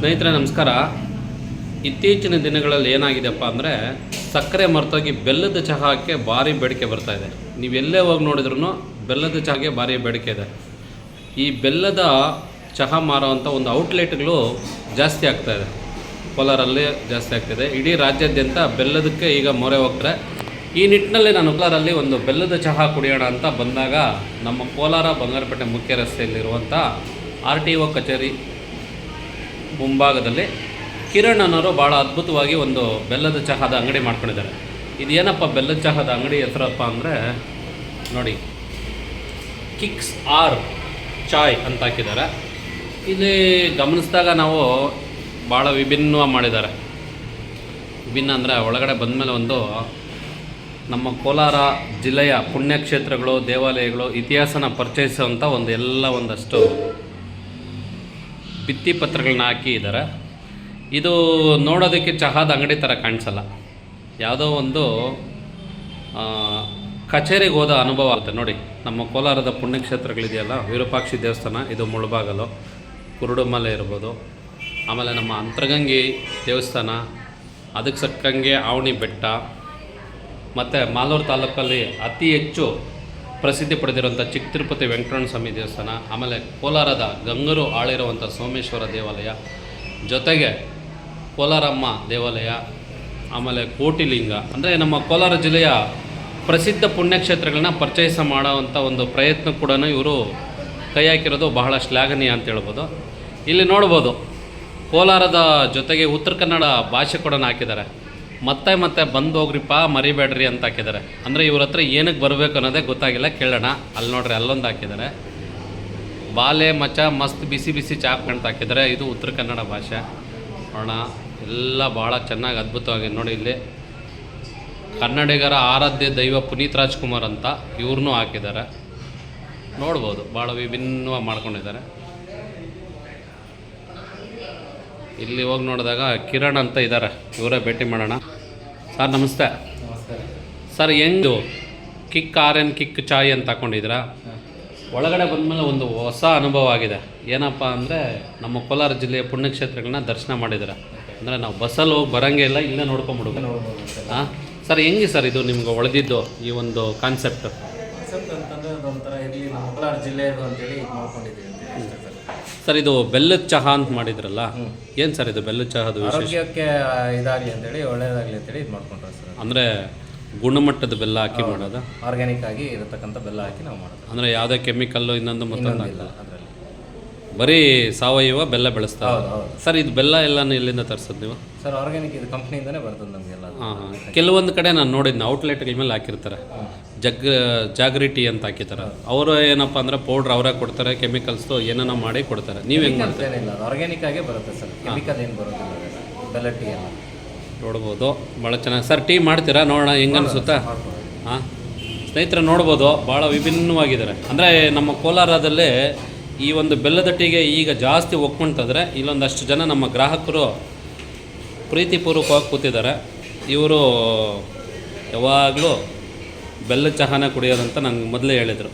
ಸ್ನೇಹಿತರೆ, ನಮಸ್ಕಾರ. ಇತ್ತೀಚಿನ ದಿನಗಳಲ್ಲಿ ಏನಾಗಿದೆಪ್ಪ ಅಂದರೆ, ಸಕ್ಕರೆ ಮರೆತೋಗಿ ಬೆಲ್ಲದ ಚಹಾಕ್ಕೆ ಭಾರಿ ಬೇಡಿಕೆ ಬರ್ತಾ ಇದೆ. ನೀವು ಎಲ್ಲೇ ಹೋಗಿ ನೋಡಿದ್ರೂ ಬೆಲ್ಲದ ಚಹಾಗೆ ಭಾರಿ ಬೇಡಿಕೆ ಇದೆ. ಈ ಬೆಲ್ಲದ ಚಹಾ ಮಾರುವಂಥ ಒಂದು ಔಟ್ಲೆಟ್ಗಳು ಜಾಸ್ತಿ ಆಗ್ತಾ ಇದೆ. ಕೋಲಾರಲ್ಲಿ ಜಾಸ್ತಿ ಆಗ್ತಿದೆ ಇಡೀ ರಾಜ್ಯಾದ್ಯಂತ ಬೆಲ್ಲದಕ್ಕೆ ಈಗ ಮೊರೆ ಹೋಗ್ತಾರೆ. ಈ ನಿಟ್ಟಿನಲ್ಲಿ ನಾನು ಕೋಲಾರಲ್ಲಿ ಒಂದು ಬೆಲ್ಲದ ಚಹಾ ಕುಡಿಯೋಣ ಅಂತ ಬಂದಾಗ ನಮ್ಮ ಕೋಲಾರ ಬಂಗಾರಪೇಟೆ ಮುಖ್ಯ ರಸ್ತೆಯಲ್ಲಿರುವಂಥ ಆರ್ ಟಿ ಒ ಕಚೇರಿ ಮುಂಭಾಗದಲ್ಲಿ ಕಿರಣ್ ಅನ್ನೋರು ಭಾಳ ಅದ್ಭುತವಾಗಿ ಒಂದು ಬೆಲ್ಲದ ಚಹಾದ ಅಂಗಡಿ ಮಾಡ್ಕೊಂಡಿದ್ದಾರೆ. ಇದು ಏನಪ್ಪ ಬೆಲ್ಲದ ಚಹಾದ ಅಂಗಡಿ ಹೆಸರಪ್ಪ ಅಂದರೆ ನೋಡಿ, ಕಿಕ್ಸ್ ಆರ್ ಚಾಯ್ ಅಂತ ಹಾಕಿದ್ದಾರೆ. ಇಲ್ಲಿ ಗಮನಿಸಿದಾಗ ನಾವು ಭಾಳ ವಿಭಿನ್ನ ಮಾಡಿದ್ದಾರೆ. ವಿಭಿನ್ನ ಅಂದರೆ ಒಳಗಡೆ ಬಂದಮೇಲೆ ಒಂದು ನಮ್ಮ ಕೋಲಾರ ಜಿಲ್ಲೆಯ ಪುಣ್ಯಕ್ಷೇತ್ರಗಳು, ದೇವಾಲಯಗಳು ಇತಿಹಾಸನ ಪರಿಚಯಿಸುವಂಥ ಒಂದು ಎಲ್ಲ ಒಂದಷ್ಟು ಭಿತ್ತಿಪತ್ರಗಳನ್ನ ಹಾಕಿ ಇದ್ದಾರೆ ಇದು ನೋಡೋದಕ್ಕೆ ಚಹಾದ ಅಂಗಡಿ ಥರ ಕಾಣಿಸಲ್ಲ. ಯಾವುದೋ ಒಂದು ಕಚೇರಿಗೆ ಹೋದ ಅನುಭವ ಆಗುತ್ತೆ. ನೋಡಿ, ನಮ್ಮ ಕೋಲಾರದ ಪುಣ್ಯಕ್ಷೇತ್ರಗಳಿದೆಯಲ್ಲ, ವಿರೂಪಾಕ್ಷಿ ದೇವಸ್ಥಾನ, ಇದು ಮುಳುಬಾಗಲು, ಕುರುಡುಮಲೆ ಇರ್ಬೋದು. ಆಮೇಲೆ ನಮ್ಮ ಅಂತರಗಂಗಿ ದೇವಸ್ಥಾನ, ಅದಕ್ಕೆ ಸಕ್ಕಂಗೆ ಆವಣಿ ಬೆಟ್ಟ, ಮತ್ತು ಮಾಲೂರು ತಾಲೂಕಲ್ಲಿ ಅತಿ ಹೆಚ್ಚು ಪ್ರಸಿದ್ಧಿ ಪಡೆದಿರುವಂಥ ಚಿಕ್ಕ ತಿರುಪತಿ ವೆಂಕಟರಮಣ ಸ್ವಾಮಿ ದೇವಸ್ಥಾನ, ಆಮೇಲೆ ಕೋಲಾರದ ಗಂಗರು ಆಳಿರುವಂಥ ಸೋಮೇಶ್ವರ ದೇವಾಲಯ, ಜೊತೆಗೆ ಕೋಲಾರಮ್ಮ ದೇವಾಲಯ, ಆಮೇಲೆ ಕೋಟಿಲಿಂಗ. ಅಂದರೆ ನಮ್ಮ ಕೋಲಾರ ಜಿಲ್ಲೆಯ ಪ್ರಸಿದ್ಧ ಪುಣ್ಯಕ್ಷೇತ್ರಗಳನ್ನ ಪರಿಚಯಿಸ ಮಾಡುವಂಥ ಒಂದು ಪ್ರಯತ್ನ ಕೂಡ ಇವರು ಕೈ ಹಾಕಿರೋದು ಬಹಳ ಶ್ಲಾಘನೀಯ ಅಂತ ಹೇಳ್ಬೋದು. ಇಲ್ಲಿ ನೋಡ್ಬೋದು, ಕೋಲಾರದ ಜೊತೆಗೆ ಉತ್ತರ ಕನ್ನಡ ಭಾಷೆ ಕೂಡ ಹಾಕಿದ್ದಾರೆ. ಮತ್ತೆ ಮತ್ತೆ ಬಂದು ಹೋಗ್ರಿಪ್ಪ ಮರಿಬೇಡ್ರಿ ಅಂತ ಹಾಕಿದ್ದಾರೆ. ಅಂದರೆ ಇವ್ರ ಹತ್ರ ಏನಕ್ಕೆ ಬರಬೇಕು ಅನ್ನೋದೇ ಗೊತ್ತಾಗಿಲ್ಲ, ಕೇಳೋಣ. ಅಲ್ಲಿ ನೋಡ್ರಿ, ಅಲ್ಲೊಂದು ಹಾಕಿದ್ದಾರೆ. ಬಾಲೆ, ಮಚ, ಮಸ್ತ್, ಬಿಸಿ ಬಿಸಿ ಚಾಪ್ ಅಂತ ಹಾಕಿದ್ದಾರೆ. ಇದು ಉತ್ತರ ಕನ್ನಡ ಭಾಷೆ. ನೋಡೋಣ, ಎಲ್ಲ ಭಾಳ ಚೆನ್ನಾಗಿ ಅದ್ಭುತವಾಗಿ ನೋಡಿ ಇಲ್ಲಿ. ಕನ್ನಡಿಗರ ಆರಾಧ್ಯ ದೈವ ಪುನೀತ್ ರಾಜ್ಕುಮಾರ್ ಅಂತ ಇವ್ರನ್ನೂ ಹಾಕಿದ್ದಾರೆ. ನೋಡ್ಬೋದು, ಭಾಳ ವಿಭಿನ್ನವಾಗಿ ಮಾಡ್ಕೊಂಡಿದ್ದಾರೆ. ಇಲ್ಲಿ ಹೋಗಿ ನೋಡಿದಾಗ ಕಿರಣ್ ಅಂತ ಇದ್ದಾರೆ ಇವರೇ ಭೇಟಿ ಮಾಡೋಣ. ಸರ್ ನಮಸ್ತೆ. ಸರ್ ಹೆಂಗು kick R N kick chai ಅಂತ ಹಾಕೊಂಡಿದ್ದೀರಾ? ಒಳಗಡೆ ಬಂದಮೇಲೆ ಒಂದು ಹೊಸ ಅನುಭವ ಆಗಿದೆ. ಏನಪ್ಪ ಅಂದರೆ ನಮ್ಮ ಕೋಲಾರ ಜಿಲ್ಲೆಯ ಪುಣ್ಯಕ್ಷೇತ್ರಗಳನ್ನ ದರ್ಶನ ಮಾಡಿದ್ದಾರೆ? ಅಂದರೆ ನಾವು ಬಸ್ಸಲ್ಲಿ ಹೋಗಿ ಬರೋಂಗೆ ಇಲ್ಲ ಇಲ್ಲೇ ಸರ್ ಹಾಂ? ಸರ್ ಹೆಂಗೆ ಸರ್ ಇದು ನಿಮ್ಗೆ ಒಳೆದಿದ್ದು ಈ ಒಂದು ಕಾನ್ಸೆಪ್ಟ್? ಕಾನ್ಸೆಪ್ಟ್ ಅಂತಂದರೆ ಅದೊಂಥರ ಇಲ್ಲಿ ನಮ್ಮ ಕೋಲಾರ ಜಿಲ್ಲೆಯದು ಅಂತೇಳಿ ಮಾಡ್ಕೊಂಡಿದ್ದೀವಿ. ಸರ್ ಇದು ಬೆಲ್ಲದ ಚಹಾ ಅಂತ ಮಾಡಿದ್ರಲ್ಲ? ಏನು ಸರ್ ಇದು ಬೆಲ್ಲದ ಚಹಾ ವಿಶೇಷ? ಆರೋಗ್ಯಕ್ಕೆ ಇದಾಗಲಿ ಅಂತೇಳಿ ಒಳ್ಳೇದಾಗಲಿ ಅಂತೇಳಿ ಇದು ಮಾಡ್ಕೊಂಡ್ರೆ ಸರ್. ಅಂದರೆ ಗುಣಮಟ್ಟದ ಬೆಲ್ಲ ಹಾಕಿ ಮಾಡೋದು? ಆರ್ಗ್ಯಾನಿಕ್ ಆಗಿ ಇರತಕ್ಕಂಥ ಬೆಲ್ಲ ಹಾಕಿ ನಾವು ಮಾಡೋದು. ಅಂದರೆ ಯಾವುದೇ ಕೆಮಿಕಲ್ಲು ಇನ್ನೊಂದು ಮತ್ತೊಂದು ಇಲ್ಲ ಅದರಲ್ಲಿ. ಬರೀ ಸಾವಯವ ಬೆಲ್ಲ ಬೆಳೆಸ್ತಾ ಹೌದು ಹೌದು. ಸರ್ ಇದು ಬೆಲ್ಲ ಎಲ್ಲಾನು ಎಲ್ಲಿಂದ ತರಿಸೋದು ನೀವು? ಸರ್ ಆರ್ಗ್ಯಾನಿಕ್ ಇದು ಕಂಪ್ನಿಯಿಂದನೇ ಬರ್ತದೆ ನಮಗೆಲ್ಲ ಹಾಂ ಹಾಂ. ಕೆಲವೊಂದು ಕಡೆ ನಾನು ನೋಡಿದ್ನ ಔಟ್ಲೆಟ್ಗಳ ಮೇಲೆ ಹಾಕಿರ್ತಾರೆ. ಜಗ್ ಜಾಗ್ರಿಟಿ ಟೀ ಅಂತ ಹಾಕಿರ್ತಾರೆ. ಅವರು ಏನಪ್ಪ ಅಂದ್ರೆ ಪೌಡ್ರ್ ಅವರೇ ಕೊಡ್ತಾರೆ ಕೆಮಿಕಲ್ಸ್ದು ಏನೇನೋ ಮಾಡಿ ಕೊಡ್ತಾರೆ. ನೀವು ಹೆಂಗೆ ಮಾಡ್ತೀರಿ? ಏನಿಲ್ಲ ಆರ್ಗ್ಯಾನಿಕ್ ಆಗೇ ಬರುತ್ತೆ ಸರ್. ಕೆಮಿಕಲ್ ಏನು ಬರೋದಿಲ್ಲ ಅದೆಲ್ಲ. ಬೆಲ್ಲ ಟೀ ಎಲ್ಲ ನೋಡ್ಬೋದು. ಭಾಳ ಚೆನ್ನಾಗಿ ಸರ್ ಟೀ ಮಾಡ್ತೀರಾ? ನೋಡೋಣ ಹೆಂಗೆ ಅನಿಸುತ್ತಾ? ಹಾಂ? ಸ್ನೇಹಿತರೆ ನೋಡ್ಬೋದು ಭಾಳ ವಿಭಿನ್ನವಾಗಿದ್ದಾರೆ. ಅಂದರೆ ನಮ್ಮ ಕೋಲಾರದಲ್ಲಿ ಈ ಒಂದು ಬೆಲ್ಲದ ಟೀಗೆ ಈಗ ಜಾಸ್ತಿ ಒಪ್ಕೊಂತಂದರೆ ಇಲ್ಲೊಂದಷ್ಟು ಜನ ನಮ್ಮ ಗ್ರಾಹಕರು ಪ್ರೀತಿಪೂರ್ವಕವಾಗಿ ಕೂತಿದ್ದಾರೆ. ಇವರು ಯಾವಾಗಲೂ ಬೆಲ್ಲದ ಚಹಾನ ಕುಡಿಯೋದಂತ ನಂಗೆ ಮೊದಲೇ ಹೇಳಿದರು.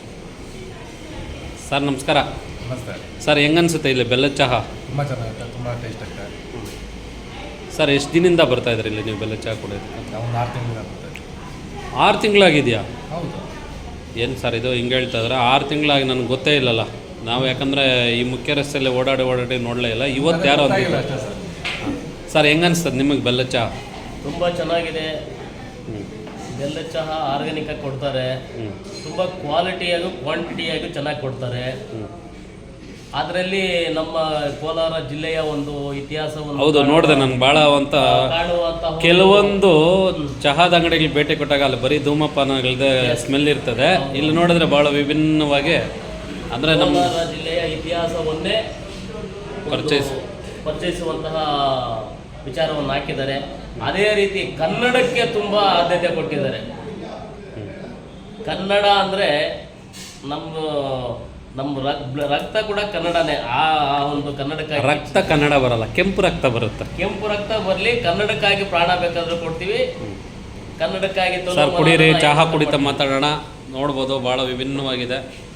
ಸರ್ ನಮಸ್ಕಾರ. ನಮಸ್ಕಾರ ಸರ್ ಹೆಂಗನ್ಸುತ್ತೆ ಇಲ್ಲಿ ಬೆಲ್ಲ ಚಹಾ? ತುಂಬ ಚೆನ್ನಾಗಿದೆ ತುಂಬ ಟೇಸ್ಟ್ ಆಗ್ತದೆ ಸರ್ ಎಷ್ಟು ದಿನದಿಂದ ಬರ್ತಾ ಇದ್ರಿ ಇಲ್ಲಿ ನೀವು ಬೆಲ್ಲ ಚಹಾ ಕುಡಿಯೋದಕ್ಕೆ? ನಾವು ಒಂದು ಆರು ತಿಂಗಳು ಆರು ತಿಂಗಳಾಗಿದೆಯಾ? ಹೌದು. ಏನು ಸರ್ ಇದು ಹಿಂಗೆ ಹೇಳ್ತಾ ಇದ್ರೆ? ಆರು ತಿಂಗಳಾಗಿ ನನಗೆ ಗೊತ್ತೇ ಇಲ್ಲಲ್ಲ. ನಾವು ಯಾಕಂದರೆ ಈ ಮುಖ್ಯ ರಸ್ತೆಯಲ್ಲಿ ಓಡಾಡಿ ಓಡಾಡಿ ನೋಡಲೇ ಇಲ್ಲ. ಇವತ್ತು ಯಾರೋ ಅಂತ ಅಷ್ಟೇ ಸರ್. ಸರ್ ಹೆಂಗೆ ಅನಿಸ್ತದೆ ನಿಮಗೆ ಬೆಲ್ಲ ಚಹಾ? ತುಂಬ ಚೆನ್ನಾಗಿದೆ. ಹ್ಞೂ ಬೆಲ್ಲ ಚಹಾ ಆರ್ಗ್ಯಾನಿಕ್ ಆಗಿ ಕೊಡ್ತಾರೆ. ತುಂಬ ಕ್ವಾಂಟಿಟಿ ಕ್ವಾಂಟಿಟಿಯಾಗೂ ಚೆನ್ನಾಗಿ ಕೊಡ್ತಾರೆ. ಅದರಲ್ಲಿ ನಮ್ಮ ಕೋಲಾರ ಜಿಲ್ಲೆಯ ಒಂದು ಇತಿಹಾಸವನ್ನು ಹೌದು ನೋಡಿದೆ ನನಗೆ ಭಾಳ ಅಂತ ಕೆಲವೊಂದು ಚಹಾದ ಅಂಗಡಿಗೆ ಭೇಟಿ ಕೊಟ್ಟಾಗ ಅಲ್ಲಿ ಬರೀ ಧೂಮಪಾನಗಳಿದೆ ಸ್ಮೆಲ್ ಇರ್ತದೆ. ಇಲ್ಲಿ ನೋಡಿದ್ರೆ ಭಾಳ ವಿಭಿನ್ನವಾಗಿ ಅಂದರೆ ನಮ್ಮ ಜಿಲ್ಲೆಯ ಇತಿಹಾಸವನ್ನೇ ಪರ್ಚೇಸ್ ಪರ್ಚೇಸುವಂತಹ ವಿಚಾರವನ್ನು ಹಾಕಿದ್ದಾರೆ. ಅದೇ ರೀತಿ ಕನ್ನಡಕ್ಕೆ ತುಂಬ ಆದ್ಯತೆ ಕೊಟ್ಟಿದ್ದಾರೆ. ಕನ್ನಡ ಅಂದರೆ ನಮ್ಮ ನಮ್ಮ ರಕ್- ರಕ್ತ ಕೂಡ ಕನ್ನಡನೇ. ಆ ಒಂದು ಕನ್ನಡಕ್ಕಾಗಿ ರಕ್ತ ಕನ್ನಡ ಬರಲ್ಲ ಕೆಂಪು ರಕ್ತ ಬರುತ್ತೆ. ಕೆಂಪು ರಕ್ತ ಬರಲಿ ಕನ್ನಡಕ್ಕಾಗಿ ಪ್ರಾಣ ಬೇಕಾದ್ರೂ ಕೊಡ್ತೀವಿ. ಕನ್ನಡಕ್ಕಾಗಿ ಸರ್ ಕುಡೀರಿ ಚಹಾ ಕುಡಿತ ಕುಡಿತಾ ಮಾತಾಡೋಣ. ನೋಡ್ಬೋದು ಭಾಳ ವಿಭಿನ್ನವಾಗಿದೆ.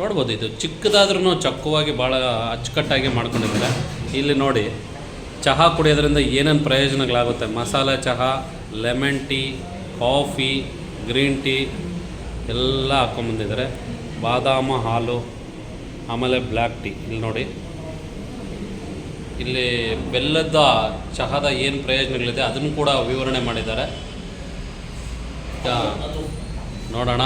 ನೋಡ್ಬೋದು ಇದು ಚಿಕ್ಕದಾದ್ರೂ ಚಕ್ಕವಾಗಿ ಭಾಳ ಅಚ್ಚುಕಟ್ಟಾಗಿ ಮಾಡ್ಕೊಂಡಿದ್ದಾರೆ. ಇಲ್ಲಿ ನೋಡಿ ಚಹಾ ಕುಡಿಯೋದ್ರಿಂದ ಏನೇನು ಪ್ರಯೋಜನಗಳಾಗುತ್ತೆ? ಮಸಾಲೆ ಚಹಾ, lemon tea, coffee, green tea ಎಲ್ಲ ಹಾಕ್ಕೊಂಬಂದಿದ್ದಾರೆ ಬಾದಾಮ ಹಾಲು, ಆಮೇಲೆ ಬ್ಲ್ಯಾಕ್ ಟೀ. ಇಲ್ಲಿ ನೋಡಿ. ಇಲ್ಲಿ ಬೆಲ್ಲದ ಚಹಾದ ಏನು ಪ್ರಯೋಜನಗಳಿದೆ ಅದನ್ನು ಕೂಡ ವಿವರಣೆ ಮಾಡಿದ್ದಾರೆ. ನೋಡೋಣ.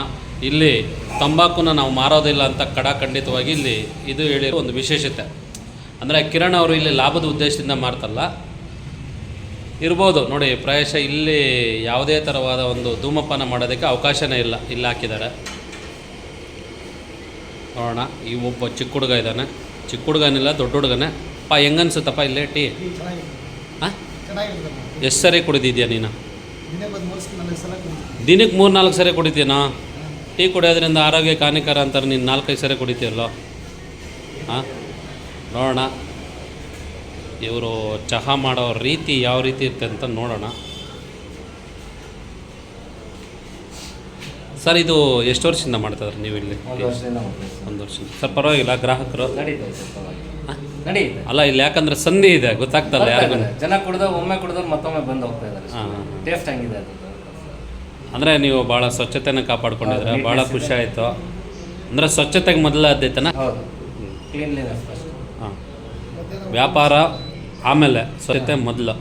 ಇಲ್ಲಿ ತಂಬಾಕುನ ನಾವು ಮಾರೋದಿಲ್ಲ ಅಂತ ಕಡಾಖಂಡಿತವಾಗಿ ಇಲ್ಲಿ ಇದು ಹೇಳಿರೋ ಒಂದು ವಿಶೇಷತೆ. ಅಂದರೆ ಕಿರಣ್ ಅವರು ಇಲ್ಲಿ ಲಾಭದ ಉದ್ದೇಶದಿಂದ ಮಾಡ್ತಲ್ಲ. ಇರ್ಬೋದು ನೋಡಿ ಪ್ರಾಯಶಃ ಇಲ್ಲಿ ಯಾವುದೇ ಥರವಾದ ಒಂದು ಧೂಮಪಾನ ಮಾಡೋದಕ್ಕೆ ಅವಕಾಶನೇ ಇಲ್ಲ ಇಲ್ಲಿ ಹಾಕಿದ್ದಾರೆ. ನೋಡೋಣ ಈ ಒಬ್ಬ ಚಿಕ್ಕ ಹುಡುಗ ಇದ್ದಾನೆ. ಚಿಕ್ಕ ಹುಡುಗನಿಲ್ಲ ದೊಡ್ಡ ಹುಡುಗನೇ. ಪಾ ಹೆಂಗನ್ಸುತ್ತಪ್ಪ ಇಲ್ಲಿ ಟೀ? ಹಾಂ ಎಷ್ಟು ಸರಿ ಕುಡಿದಿದ್ಯಾ ನೀನು? ದಿನಕ್ಕೆ ಮೂರು ನಾಲ್ಕು ಸರಿ ಕುಡಿತೀನಾ ಟೀ ಕುಡಿಯೋದ್ರಿಂದ ಆರೋಗ್ಯಕ್ಕೆ ಹಾನಿಕರ ಅಂತಾರೆ ನೀನು ನಾಲ್ಕೈದು ಸರಿ ಕುಡಿತೀಯಲ್ಲೋ? ಹಾಂ ನೋಡೋಣ. ಇವರು ಚಹಾ ಮಾಡೋ ರೀತಿ ಯಾವ ರೀತಿ ಇರುತ್ತೆ ಅಂತ ನೋಡೋಣ. ಸರ್ ಇದು ಎಷ್ಟು ವರ್ಷದಿಂದ ಮಾಡ್ತಾಯಿದ್ರೆ ನೀವು ಇಲ್ಲಿ? ಒಂದು ವರ್ಷ. ಸರ್ ಪರವಾಗಿಲ್ಲ ಗ್ರಾಹಕರು. ಅಲ್ಲ ಇಲ್ಲಿ ಯಾಕಂದ್ರೆ ಸಂಧಿ ಇದೆ ಗೊತ್ತಾಗ್ತಲ್ಲ ಯಾರಿಗೂ. ಜನ ಕುಡ್ದ ಒಮ್ಮೆ ಕುಡ್ದವ್ರು ಮತ್ತೊಮ್ಮೆ ಬಂದು ಹೋಗ್ತಾ ಇದ್ದಾರೆ ಟೇಸ್ಟ್ ಹಂಗಿದೆ ಅಂದರೆ ನೀವು ಭಾಳ ಸ್ವಚ್ಛತೆನ ಕಾಪಾಡ್ಕೊಂಡಿದ್ರೆ ಬಹಳ ಭಾಳ ಖುಷಿ. ಆಯಿತು. ಅಂದರೆ ಸ್ವಚ್ಛತೆಗೆ ಮೊದಲ ಆದ್ಯತೆನ? ಹೌದು ಕ್ಲೀನ್ಲಿನೆಸ್ ವ್ಯಾಪಾರ ಆಮೇಲೆ ಸ್ವಚ್ಛತೆ ಮೊದಲು.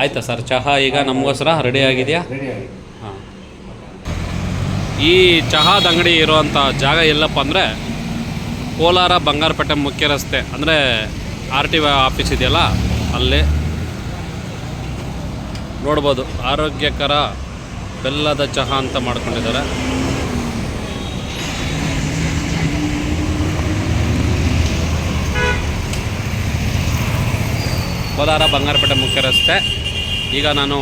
ಆಯ್ತಾ ಸರ್? ಚಹಾ ಈಗ ನಮಗೋಸ್ಕರ ರೆಡಿ ಆಗಿದೆಯಾ? ಹಾಂ. ಈ ಚಹಾದ ಅಂಗಡಿ ಇರೋವಂಥ ಜಾಗ ಎಲ್ಲಪ್ಪ ಅಂದರೆ ಕೋಲಾರ ಬಂಗಾರಪೇಟೆ ಮುಖ್ಯ ರಸ್ತೆ. ಅಂದರೆ ಆರ್ ಟಿ ಆಫೀಸ್ ಇದೆಯಲ್ಲ, ಅಲ್ಲಿ. ನೋಡ್ಬೋದು. ಆರೋಗ್ಯಕರ ಬೆಲ್ಲದ ಚಹಾ ಅಂತ ಮಾಡ್ಕೊಂಡಿದ್ದಾರೆ. ಕೋಲಾರ ಬಂಗಾರಪೇಟೆ ಮುಖ್ಯ ರಸ್ತೆ. ಈಗ ನಾನು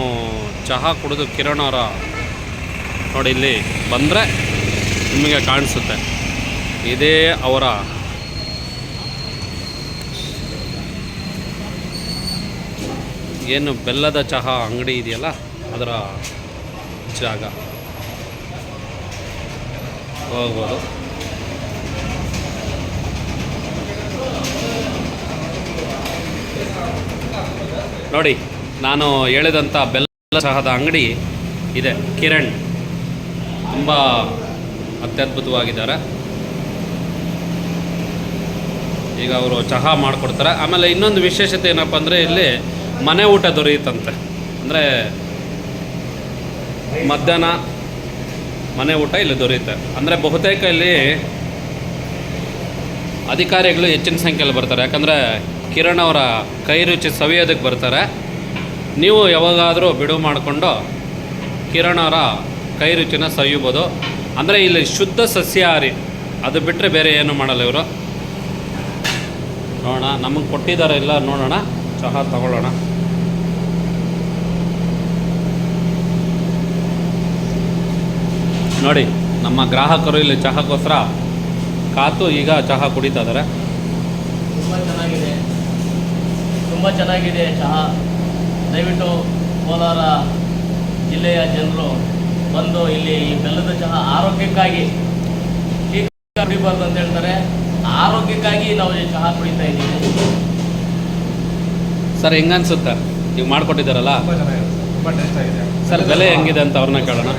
ಚಹಾ ಕುಡಿದು ಕಿರಣ್ ಅವರ ನೋಡಿ ಇಲ್ಲಿ ಬಂದರೆ ನಿಮಗೆ ಕಾಣಿಸುತ್ತೆ. ಇದೇ ಅವರ ಏನು ಬೆಲ್ಲದ ಚಹಾ ಅಂಗಡಿ ಇದೆಯಲ್ಲ, ಅದರ ಜಾಗ. ಹೋಗ್ಬೋದು. ನೋಡಿ, ನಾನು ಹೇಳಿದಂಥ ಬೆಲ್ಲ ಚಹಾದ ಅಂಗಡಿ ಇದೆ. ಕಿರಣ್ ತುಂಬ ಅತ್ಯದ್ಭುತವಾಗಿದ್ದಾರೆ. ಈಗ ಅವರು ಚಹಾ ಮಾಡಿಕೊಡ್ತಾರೆ. ಆಮೇಲೆ ಇನ್ನೊಂದು ವಿಶೇಷತೆ ಏನಪ್ಪ ಅಂದರೆ ಇಲ್ಲಿ ಮನೆ ಊಟ ದೊರೆಯುತ್ತಂತೆ. ಅಂದರೆ ಮಧ್ಯಾಹ್ನ ಮನೆ ಊಟ ಇಲ್ಲಿ ದೊರೆಯುತ್ತೆ. ಅಂದರೆ ಬಹುತೇಕ ಇಲ್ಲಿ ಅಧಿಕಾರಿಗಳು ಹೆಚ್ಚಿನ ಸಂಖ್ಯೆಯಲ್ಲಿ ಬರ್ತಾರೆ. ಯಾಕಂದರೆ ಕಿರಣ್ ಅವರ ಕೈ ರುಚಿ ಸವಿಯೋದಕ್ಕೆ ಬರ್ತಾರೆ. ನೀವು ಯಾವಾಗಾದರೂ ಬಿಡುವು ಮಾಡಿಕೊಂಡು ಕಿರಣ್ ಅವರ ಕೈ ರುಚಿನ ಅಂದರೆ ಇಲ್ಲಿ ಶುದ್ಧ ಸಸ್ಯಾಹಾರಿ, ಅದು ಬಿಟ್ಟರೆ ಬೇರೆ ಏನು ಮಾಡಲ್ಲ ಇವರು. ನೋಡೋಣ, ನಮಗೆ ಕೊಟ್ಟಿದ್ದಾರೆ ಇಲ್ಲ ನೋಡೋಣ, ಚಹಾ ತಗೊಳ್ಳೋಣ. ನೋಡಿ, ನಮ್ಮ ಗ್ರಾಹಕರು ಇಲ್ಲಿ ಚಹಾಕ್ಕೋಸ್ಕರ ಕಾತು ಈಗ ಚಹಾ ಕುಡಿತಾ ಇದ್ದಾರೆ ತುಂಬ ಚೆನ್ನಾಗಿದೆ. ತುಂಬ ಚೆನ್ನಾಗಿದೆ. ಚಹಾ ದಯವಿಟ್ಟು ಕೋಲಾರ ಜಿಲ್ಲೆಯ ಜನರು ಬಂದು ಇಲ್ಲಿ ಈ ಬೆಲ್ಲದ ಚಹಾ ಆರೋಗ್ಯಕ್ಕಾಗಿ ಟೀ ಕುಡಿಬಾರ್ದು ಅಂತ ಹೇಳ್ತಾರೆ. ಆರೋಗ್ಯಕ್ಕಾಗಿ ನಾವು ಈ ಚಹಾ ಕುಡಿತಾ ಇದ್ದೀವಿ. ಸರ್ ಹೆಂಗನ್ಸುತ್ತೆ? ನೀವು ಮಾಡಿಕೊಟ್ಟಿದ್ದಾರಲ್ಲ? ತುಂಬ ಚೆನ್ನಾಗಿದೆ ತುಂಬ ಟೇಸ್ಟ್ ಆಗಿದೆ. ಸರ್ ಬೆಲೆ ಹೆಂಗಿದೆ ಅಂತ ಅವ್ರನ್ನ ಕೇಳೋಣ.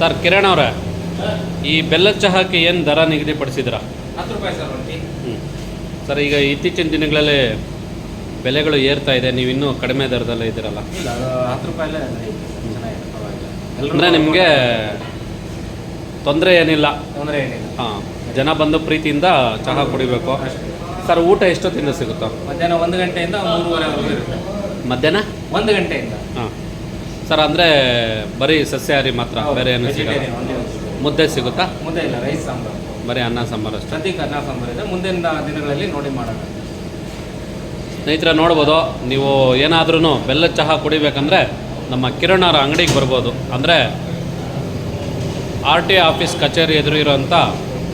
ಸರ್ ಕಿರಣ್ ಅವರೇ ಈ ಬೆಲ್ಲದ ಚಹಾಕ್ಕೆ ಏನು ದರ ನಿಗದಿಪಡಿಸಿದ್ರ ಹತ್ತು ರೂಪಾಯಿ ಸರ್ ಒಂದು ಹ್ಞೂ ಸರ್ ಈಗ ಇತ್ತೀಚಿನ ದಿನಗಳಲ್ಲಿ ಬೆಲೆಗಳು ಏರ್ತಾ ಇದೆ ನೀವು ಇನ್ನೂ ಕಡಿಮೆ ದರದಲ್ಲೇ ಇದ್ದೀರಲ್ಲ? ಇಲ್ಲ ಅದು ಹತ್ತು ರೂಪಾಯಲ್ಲೇ ಚೆನ್ನಾಗಿದೆ ಪರವಾಗಿಲ್ಲ. ಅಂದರೆ ನಿಮಗೆ ತೊಂದರೆ ಏನಿಲ್ಲ? ತೊಂದರೆ ಏನಿಲ್ಲ. ಹಾಂ ಜನ ಬಂದು ಪ್ರೀತಿಯಿಂದ ಚಹಾ ಕುಡಿಬೇಕು. ಸರ್ ಊಟ ಎಷ್ಟೊತ್ತಿಂದ ಸಿಗುತ್ತೋ? ಮಧ್ಯಾಹ್ನ ಒಂದು ಗಂಟೆಯಿಂದ ಮೂರುವರೆ ಇರುತ್ತೆ. ಮಧ್ಯಾಹ್ನ? ಒಂದು ಗಂಟೆಯಿಂದ. ಹಾಂ. ಸರ್ ಅಂದರೆ ಬರೀ ಸಸ್ಯಾಹಾರಿ ಮಾತ್ರ ಬೇರೆ ಏನು ಸಿಗಲ್ಲ? ಒಂದು. ಮುದ್ದೆ ಸಿಗುತ್ತಾ? ಮುದ್ದೆ ಇಲ್ಲ ರೈಸ್ ಸಾಂಬಾರು. ಬರೀ ಅನ್ನ ಸಾಂಬಾರು ಅಷ್ಟೇ. ಸದ್ಯಕ್ಕೆ ಅನ್ನ ಸಾಂಬಾರು ಇದೆ. ಮುಂದಿನ ದಿನಗಳಲ್ಲಿ ನೋಡಿ ಮಾಡೋಣ. ಸ್ನೇಹಿತರೆ ನೋಡ್ಬೋದು, ನೀವು ಏನಾದ್ರೂ ಬೆಲ್ಲದ ಚಹಾ ಕುಡಿಬೇಕಂದ್ರೆ ನಮ್ಮ ಕಿರಣ್ ಅವರ ಅಂಗಡಿಗೆ ಬರ್ಬೋದು. ಅಂದರೆ ಆರ್ ಟಿ ಆಫೀಸ್ ಕಚೇರಿ ಎದುರು ಇರೋಂಥ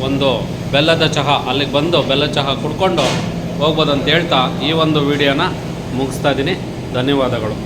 ಒಂದು ಬೆಲ್ಲದ ಚಹಾ, ಅಲ್ಲಿಗೆ ಬಂದು ಬೆಲ್ಲದ ಚಹಾ ಕುಡ್ಕೊಂಡು ಹೋಗ್ಬೋದು ಅಂತ ಹೇಳ್ತಾ ಈ ಒಂದು ವಿಡಿಯೋನ ಮುಗಿಸ್ತಾ ಇದ್ದೀನಿ. ಧನ್ಯವಾದಗಳು.